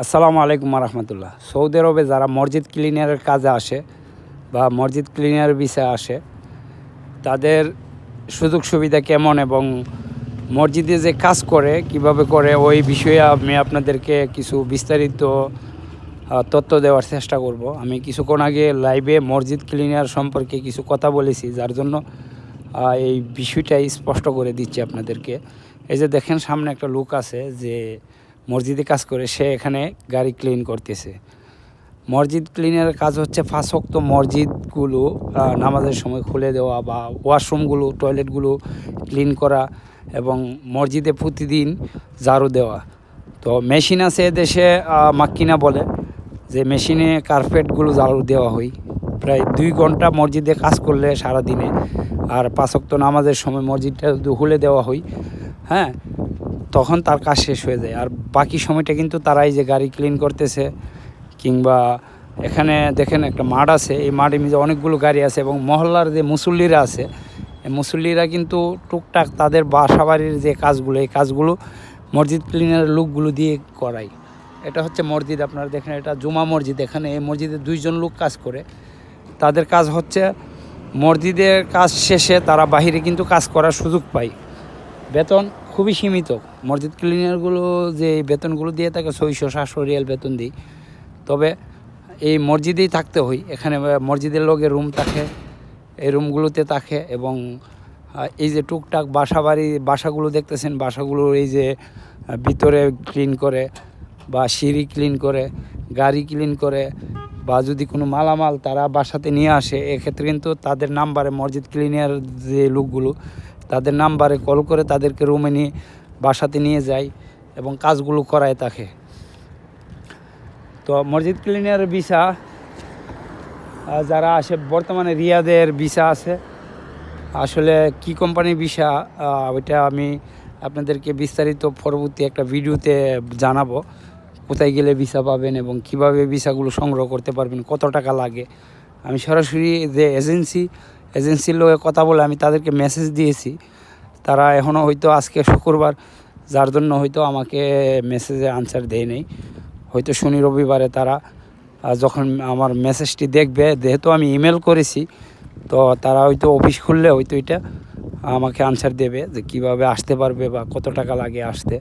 আসসালামু আলাইকুম রহমতুল্লাহ সৌদি আরবে যারা মসজিদ ক্লিনারের কাজে আসে বা মসজিদ ক্লিনার বিষয়ে আসে, তাদের সুযোগ সুবিধা কেমন এবং মসজিদে যে কাজ করে, কীভাবে করে, ওই বিষয়ে আমি আপনাদেরকে কিছু বিস্তারিত তথ্য দেওয়ার চেষ্টা করব। আমি কিছুক্ষণ আগে লাইভে মসজিদ ক্লিনার সম্পর্কে কিছু কথা বলেছি, যার জন্য এই বিষয়টাই স্পষ্ট করে দিচ্ছি আপনাদেরকে। এই যে দেখেন, সামনে একটা লোক আছে যে মসজিদে কাজ করে, সে এখানে গাড়ি ক্লিন করতেছে। মসজিদ ক্লিনের কাজ হচ্ছে ফাঁসক্ত মসজিদগুলো নামাজের সময় খুলে দেওয়া বা ওয়াশরুমগুলো টয়লেটগুলো ক্লিন করা এবং মসজিদে প্রতিদিন ঝাড়ু দেওয়া। তো মেশিন আছে দেশে মাক্কিনা বলে, যে মেশিনে কার্পেটগুলো ঝাড়ু দেওয়া হয়। প্রায় দুই ঘণ্টা মসজিদে কাজ করলে সারা দিনে আর পাঁচক্ত নামাজের সময় মসজিদটা খুলে দেওয়া হয় হ্যাঁ তখন তার কাজ শেষ হয়ে যায়। আর বাকি সময়টা কিন্তু তারাই যে গাড়ি ক্লিন করতেছে কিংবা এখানে দেখেন একটা মাঠ আছে, এই মাঠের মধ্যে অনেকগুলো গাড়ি আছে এবং মহল্লার যে মুসল্লিরা আছে মুসল্লিরা কিন্তু টুকটাক তাদের বাসা বাড়ির যে কাজগুলো, এই কাজগুলো মসজিদ ক্লিনার লোকগুলো দিয়ে করায়। এটা হচ্ছে মসজিদ আপনারা দেখেন, এটা জুমা মসজিদ। এখানে এই মসজিদে দুইজন লোক কাজ করে। তাদের কাজ হচ্ছে মসজিদের কাজ শেষে তারা বাহিরে কিন্তু কাজ করার সুযোগ পায়। বেতন খুবই সীমিত। মসজিদ ক্লিনারগুলো যে বেতনগুলো দিয়ে থাকে, ছয়শো, সাতশো রিয়াল বেতন দিই। তবে এই মসজিদেই থাকতে হয়। এখানে মসজিদের লোকের রুম থাকে, এই রুমগুলোতে থাকে এবং এই যে টুকটাক বাসা বাড়ি বাসাগুলো দেখতেছেন? বাসাগুলো এই যে ভিতরে ক্লিন করে বা সিঁড়ি ক্লিন করে, গাড়ি ক্লিন করে বা যদি কোনো মালামাল তারা বাসাতে নিয়ে আসে, এক্ষেত্রে কিন্তু তাদের নাম্বারে মসজিদ ক্লিনার যে লোকগুলো তাদের নাম্বারে কল করে তাদেরকে রুমে নিয়ে বাসাতে নিয়ে যায় এবং কাজগুলো করায় তাকে। তো মসজিদ ক্লিনার ভিসা যারা আসে, বর্তমানে রিয়াদের ভিসা আছে। আসলে কি কোম্পানির ভিসা ওইটা আমি আপনাদেরকে বিস্তারিত পরবর্তী একটা ভিডিওতে জানাব। কোথায় গেলে ভিসা পাবেন এবং কীভাবে ভিসাগুলো সংগ্রহ করতে পারবেন, কত টাকা লাগে। আমি সরাসরি যে এজেন্সি এজেন্সির লোকে কথা বলে আমি তাদেরকে মেসেজ দিয়েছি। তারা এখনও হয়তো আজকে শুক্রবার, যার জন্য হয়তো আমাকে মেসেজে আনসার দেয় নেই। হয়তো শনি রবিবারে তারা যখন আমার মেসেজটি দেখবে, যেহেতু আমি ইমেল করেছি, তো তারা হয়তো অফিস খুললে হয়তো এটা আমাকে আনসার দেবে যে কীভাবে আসতে পারবে বা কত টাকা লাগে আসতে।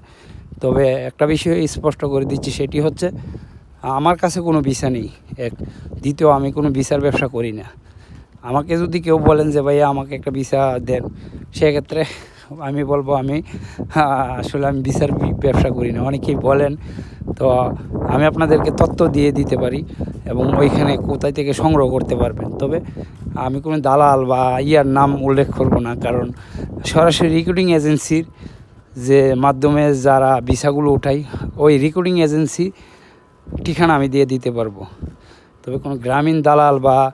তবে একটা বিষয় স্পষ্ট করে দিচ্ছি, সেটি হচ্ছে, আমার কাছে কোনো ভিসা নেই। এক, দ্বিতীয়, আমি কোনো ভিসার ব্যবসা করি না। আমাকে যদি কেউ বলেন যে, ভাইয়া, আমাকে একটা ভিসা দেন, সেক্ষেত্রে আমি বলব আমি আসলে আমি ভিসার বি- ব্যবসা করি না। অনেকেই বলেন, তো আমি আপনাদেরকে তথ্য দিয়ে দিতে পারি এবং ওইখানে কোথায় থেকে সংগ্রহ করতে পারবেন। তবে আমি কোনো দালাল বা ইয়ার নাম উল্লেখ করব না, কারণ সরাসরি রিক্রুটিং এজেন্সির যে মাধ্যমে যারা ভিসাগুলো উঠাই ওই রিক্রুটিং এজেন্সি ঠিকানা আমি দিয়ে দিতে পারব। তবে কোনো গ্রামীণ দালাল বা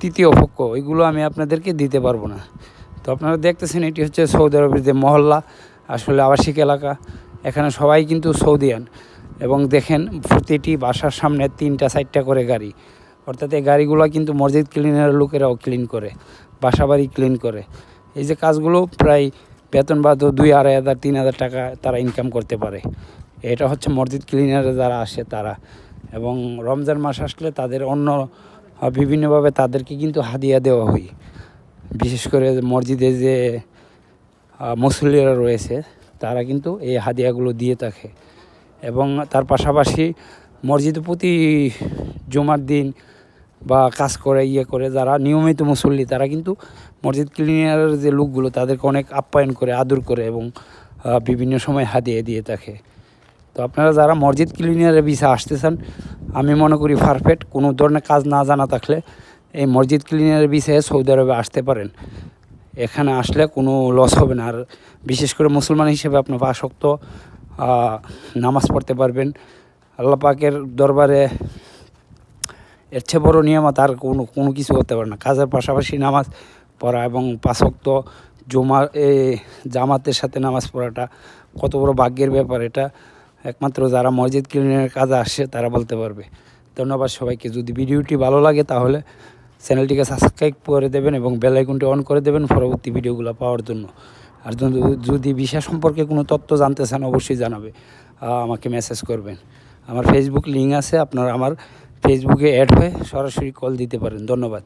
তৃতীয় পক্ষ, ওইগুলো আমি আপনাদেরকে দিতে পারব না। তো আপনারা দেখতেছেন, এটি হচ্ছে সৌদি আরবের যে মহল্লা, আসলে আবাসিক এলাকা। এখানে সবাই কিন্তু সৌদিয়ান। এবং দেখেন, প্রতিটি বাসার সামনে তিনটা, চারটা করে গাড়ি। অর্থাৎ এই গাড়িগুলো কিন্তু মসজিদ ক্লিনার লোকেরাও ক্লিন করে বাসা বাড়ি ক্লিন করে। এই যে কাজগুলো প্রায় বেতন বাদ দুই, আড়াই হাজার, তিন হাজার টাকা তারা ইনকাম করতে পারে। এটা হচ্ছে মসজিদ ক্লিনারে যারা আসে তারা। এবং রমজান মাস আসলে তাদের অন্য বিভিন্নভাবে তাদেরকে কিন্তু হাদিয়া দেওয়া হয়। বিশেষ করে মসজিদে যে মুসল্লিরা রয়েছে, তারা কিন্তু এই হাদিয়াগুলো দিয়ে থাকে। এবং তার পাশাপাশি মসজিদে প্রতি জুমার দিন বা কাজ করে ইয়ে করে যারা নিয়মিত মুসল্লি, তারা কিন্তু মসজিদ ক্লিনারের যে লোকগুলো, তাদেরকে অনেক আপ্যায়ন করে, আদর করে এবং বিভিন্ন সময় হাদিয়া দিয়ে থাকে। তো আপনারা যারা মসজিদ ক্লিনারের বিষয়ে আসতে চান, আমি মনে করি পারফেক্ট কোনো ধরনের কাজ না জানা থাকলে এই মসজিদ ক্লিনের বিষয়ে সৌদি আরবে আসতে পারেন। এখানে আসলে কোনো লস হবে না। আর বিশেষ করে মুসলমান হিসেবে আপনি পাশক্ত নামাজ পড়তে পারবেন। আল্লাহ পাকের দরবারে এর চেয়ে বড় নিয়ামত আর কোনো কোনো কিছু হতে পারে না। কাজের পাশাপাশি নামাজ পড়া এবং পাশক্ত জমা জামাতের সাথে নামাজ পড়াটা কত বড় ভাগ্যের ব্যাপার। এটা একমাত্র যারা মসজিদ ক্লিনের কাজে আসে, তারা বলতে পারবে। ধন্যবাদ সবাইকে। যদি ভিডিওটি ভালো লাগে তাহলে চ্যানেলটিকে সাবস্ক্রাইব করে দেবেন এবং বেল আইকনটি অন করে দেবেন পরবর্তী ভিডিওগুলো পাওয়ার জন্য। আর যদি- বিষয় সম্পর্কে কোনো তথ্য জানতে চান, অবশ্যই জানাবে। আমাকে মেসেজ করবেন। আমার ফেসবুক লিঙ্ক আছে, আপনারা আমার ফেসবুকে অ্যাড হয়ে সরাসরি কল দিতে পারেন। ধন্যবাদ।